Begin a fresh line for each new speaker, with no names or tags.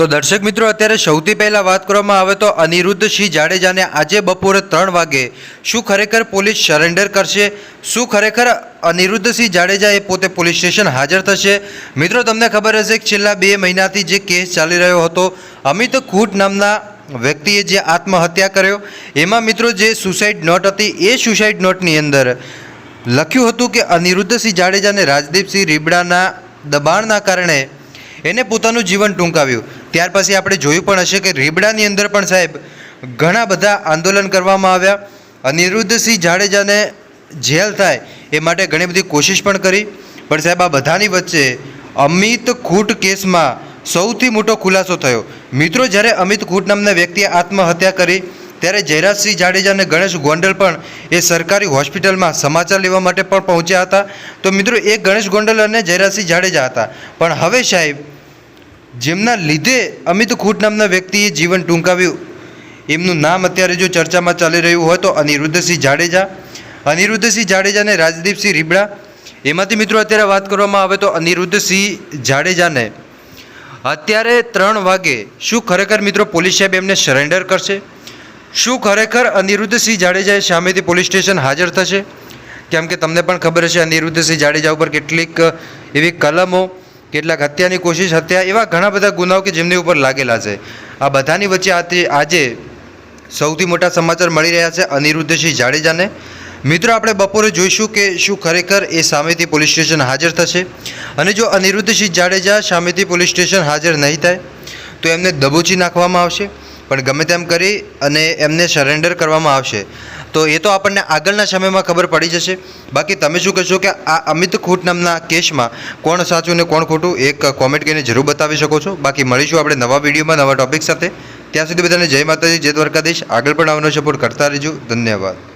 તો દર્શક મિત્રો, અત્યારે સૌથી પહેલાં વાત કરવામાં આવે તો અનિરુદ્ધ સિંહ જાડેજાને આજે બપોરે ત્રણ વાગે શું ખરેખર પોલીસ સરેન્ડર કરશે? શું ખરેખર અનિરુદ્ધ સિંહ જાડેજા એ પોતે પોલીસ સ્ટેશન હાજર થશે? મિત્રો, તમને ખબર હશે કે છેલ્લા બે મહિનાથી જે કેસ ચાલી રહ્યો હતો, અમિત ખૂટ નામના વ્યક્તિએ જે આત્મહત્યા કર્યો, એમાં મિત્રો જે સુસાઇડ નોટ હતી, એ સુસાઇડ નોટની અંદર લખ્યું હતું કે અનિરુદ્ધ સિંહ જાડેજાને રાજદીપસિંહ રીબડાના દબાણના કારણે એને પોતાનું જીવન ટૂંકાવ્યું. ત્યાર પછી આપણે જોયું પણ હશે કે રીબડાની અંદર પણ સાહેબ ઘણા બધા આંદોલન કરવામાં આવ્યા. અનિરુદ્ધસિંહ જાડેજાને જેલ થાય એ માટે ઘણી બધી કોશિશ પણ કરી. પણ સાહેબ આ બધાની વચ્ચે અમિત ખૂટ કેસમાં સૌથી મોટો ખુલાસો થયો. મિત્રો, જ્યારે અમિત ખૂટ નામના વ્યક્તિએ આત્મહત્યા કરી, ત્યારે જયરાજસિંહ જાડેજા અને ગણેશ ગોંડલ પણ એ સરકારી હોસ્પિટલમાં સમાચાર લેવા માટે પણ પહોંચ્યા હતા. તો મિત્રો, એ ગણેશ ગોંડલ અને જયરાજસિંહ જાડેજા હતા. પણ હવે સાહેબ જેમના લીધે અમિત ખૂટ નામના વ્યક્તિએ જીવન ટૂંકાવ્યું. એમનું નામ અત્યારે જો ચર્ચામાં ચાલી રહ્યું હોય તો અનિરુદ્ધસિંહ જાડેજા. અનિરુદ્ધસિંહ જાડેજા અને રાજદીપસિંહ રીબડા. એમાંથી મિત્રો અત્યારે વાત કરવામાં આવે તો અનિરુદ્ધસિંહ જાડેજાને. અત્યારે ત્રણ વાગે શું ખરેખર મિત્રો પોલીસ સાહેબ એમને સરેન્ડર કરશે? શું ખરેખર અનિરુદ્ધસિંહ જાડેજાએ સામેથી પોલીસ સ્ટેશન હાજર થશે? કેમ કે તમને પણ ખબર હશે અનિરુદ્ધસિંહ જાડેજા ઉપર કેટલીક એવી કલમો કેટલાક હત્યાની કોશિશ, હત્યા એવા ઘણા બધા ગુનાઓ કે જેમની ઉપર લાગેલા છે. આ બધાની વચ્ચે આજે સૌથી મોટા સમાચાર મળી રહ્યા છે અનિરુદ્ધસિંહ જાડેજાને. મિત્રો, આપણે બપોરે જોઈશું કે શું ખરેખર એ સામેથી પોલીસ સ્ટેશન હાજર થશે અને જો અનિરુદ્ધસિંહ જાડેજા સામેથી પોલીસ સ્ટેશન હાજર નહીં થાય, તો એમને દબોચી નાખવામાં આવશે. પણ ગમે તેમ કરી અને એમને સરેન્ડર કરવામાં આવશે. તો એ તો આપણને આગળના સમયમાં ખબર પડી જશે. બાકી તમે શું કહેશો કે આ અમિત ખૂટ નામના કેસમાં કોણ સાચું ને કોણ ખોટું, એક કોમેન્ટ કરીને જરૂર બતાવી શકો છો. બાકી મળીશું આપણે નવા વિડીયોમાં, નવા ટોપિક સાથે. ત્યાં સુધી બધાને જય માતાજી, જય દ્વારકાધીશ. આગળ પણ આવવાનો સપોર્ટ કરતા રહેજો. ધન્યવાદ.